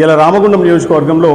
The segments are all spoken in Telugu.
ఇలా రామగుండం నియోజకవర్గంలో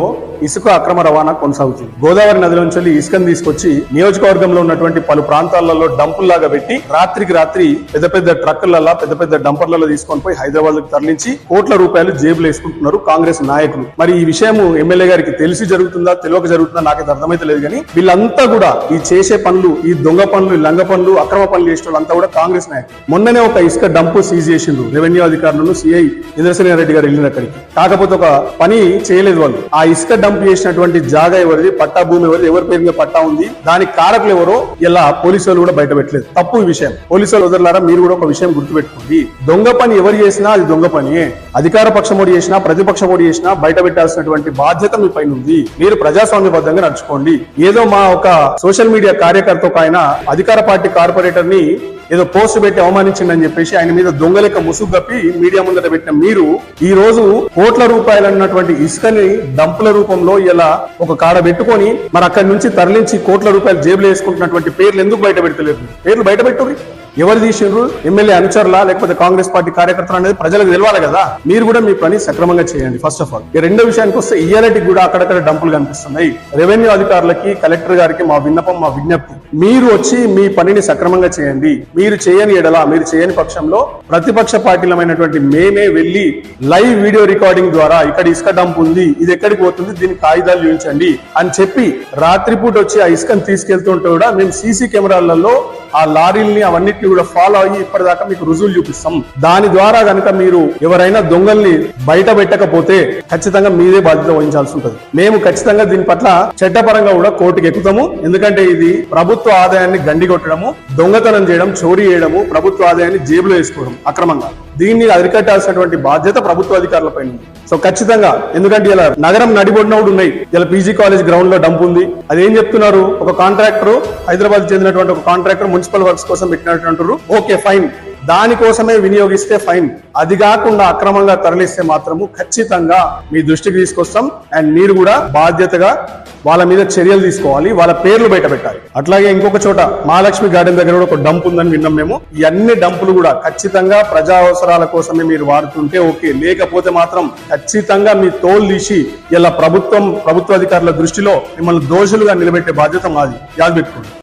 ఇసుక అక్రమ రవాణా కొనసాగుతుంది. గోదావరి నదిలోంచి వెళ్ళి ఇసుకను తీసుకొచ్చి నియోజకవర్గంలో ఉన్నటువంటి పలు ప్రాంతాలలో డంపుల్లాగా పెట్టి రాత్రికి రాత్రి పెద్ద పెద్ద ట్రక్కులలో పెద్ద పెద్ద డంపర్లలో తీసుకొని పోయి హైదరాబాద్ తరలించి కోట్ల రూపాయలు జేబులు వేసుకుంటున్నారు కాంగ్రెస్ నాయకులు. మరి ఈ విషయం ఎమ్మెల్యే గారికి తెలిసి జరుగుతుందా తెలియక జరుగుతుందా నాకైతే అర్థమైతే లేదు కానీ వీళ్ళంతా కూడా ఈ చేసే పనులు ఈ దొంగ పనులు లంగ పనులు అక్రమ పనులు చేసిన వాళ్ళంతా కూడా కాంగ్రెస్ నాయకులు. మొన్ననే ఒక ఇసుక డంపు సీజ్ చేసిండ్రు రెవెన్యూ అధికారులను సిఐ ఇంద్రసేన రెడ్డి గారు వెళ్ళిన అక్కడికి. కాకపోతే ఒక పని చేయలేదు వాళ్ళు. ఆ ఇసుక డంప్ చేసినటువంటి జాగా ఎవరిది? పట్టా భూమి ఎవరిది? ఎవరి పేరు మీద పట్టా ఉంది? దానికి కారకులు ఎవరో? ఇలా పోలీసు వాళ్ళు కూడా బయట పెట్టలేదు. తప్పు విషయం. పోలీసు వాళ్ళు వదలరా మీరు కూడా ఒక విషయం గుర్తుపెట్టుకోండి. దొంగ పని ఎవరు చేసినా అది దొంగ పని. అధికార పక్షం ఓడి చేసినా ప్రతిపక్ష ఓడి చేసినా బయట పెట్టాల్సినటువంటి బాధ్యత మీ పైన ఉంది. మీరు ప్రజాస్వామ్యబద్ధంగా నడుచుకోండి. ఏదో మా ఒక సోషల్ మీడియా కార్యకర్త ఒక ఆయన అధికార పార్టీ కార్పొరేటర్ని ఏదో పోస్ట్ పెట్టి అవమానించిందని చెప్పేసి ఆయన మీద దొంగలెక్క ముసుగు కప్పి మీడియా ముందట పెట్టిన మీరు ఈ రోజు కోట్ల రూపాయలు అన్నటువంటి ఇసుకని డంపుల రూపంలో ఇలా ఒక కాడ పెట్టుకొని మరి అక్కడి నుంచి తరలించి కోట్ల రూపాయలు జేబులు వేసుకుంటున్నటువంటి పేర్లు ఎందుకు బయట పెడతలేదు? పేర్లు బయట పెట్టుకుని ఎవరు తీసిండ్రు? ఎమ్మెల్యే అనుచరులా? లేకపోతే కాంగ్రెస్ పార్టీ కార్యకర్తలు అనేది ప్రజలకు తెలియాలి కదా. మీరు కూడా మీ పని సక్రమంగా చేయండి ఫస్ట్ ఆఫ్ ఆల్ ఈ రెండో విషయానికి వస్తే ఇయ్యాలటికి కూడా అక్కడక్కడ డంపులు కనిపిస్తున్నాయి. రెవెన్యూ అధికారులకి కలెక్టర్ గారికి మా విన్నపం మా విజ్ఞప్తి. మీరు వచ్చి మీ పనిని సక్రమంగా చేయండి. మీరు చేయని ఎడల మీరు చేయని పక్షంలో ప్రతిపక్ష పార్టీలమైనటువంటి మేమే వెళ్ళి లైవ్ వీడియో రికార్డింగ్ ద్వారా ఇక్కడ ఇసుక డంప్ ఉంది ఇది ఎక్కడికి పోతుంది దీనికి కాగితాలు చూపించండి అని చెప్పి రాత్రిపూట వచ్చి ఆ ఇసుకను తీసుకెళ్తుంటే కూడా మేము సీసీ కెమెరాలలో ఆ లారీల్ని అవన్నిటిని కూడా ఫాలో అయ్యి ఇప్పటిదాకా మీకు రుజువులు చూపిస్తాం. దాని ద్వారా కనుక మీరు ఎవరైనా దొంగల్ని బయట పెట్టకపోతే ఖచ్చితంగా మీదే బాధ్యత వహించాల్సి ఉంటుంది. మేము ఖచ్చితంగా దీని పట్ల చట్టపరంగా కూడా కోర్టుకు ఎక్కుతాము. ఎందుకంటే ఇది ప్రభుత్వ ఆదాయాన్ని గండి కొట్టడము దొంగతనం చేయడం చోరీ చేయడము ప్రభుత్వ ఆదాయాన్ని జేబులో వేసుకోవడం అక్రమంగా. దీన్ని అరికట్టాల్సినటువంటి బాధ్యత ప్రభుత్వ అధికారులపై ఉంది. సో ఖచ్చితంగా ఎందుకంటే ఇలా నగరం నడిబొడినప్పుడు ఉన్నాయి. ఇలా పీజీ కాలేజ్ గ్రౌండ్లో డంప్ ఉంది. అదేం చెప్తున్నారు? ఒక కాంట్రాక్టర్ హైదరాబాద్ చెందినటువంటి ఒక కాంట్రాక్టర్ మున్సిపల్ వర్క్స్ కోసం పెట్టినటువంటి ఓకే ఫైన్. దానికోసమే వినియోగిస్తే ఫైన్. అది కాకుండా అక్రమంగా తరలిస్తే మాత్రము ఖచ్చితంగా మీ దృష్టికి తీసుకొస్తాం. అండ్ మీరు కూడా బాధ్యతగా వాళ్ళ మీద చర్యలు తీసుకోవాలి వాళ్ళ పేర్లు బయట పెట్టాలి. అట్లాగే ఇంకొక చోట మహాలక్ష్మి గార్డెన్ దగ్గర కూడా ఒక డంప్ ఉందని విన్నాం మేము. ఈ అన్ని డంపులు కూడా ఖచ్చితంగా ప్రజా అవసరాల కోసమే మీరు వాడుతుంటే ఓకే. లేకపోతే మాత్రం ఖచ్చితంగా మీ తోలు తీసి ఇలా ప్రభుత్వం ప్రభుత్వ అధికారుల దృష్టిలో మిమ్మల్ని దోషులుగా నిలబెట్టే బాధ్యత మాది. యాదపెట్టుకోండి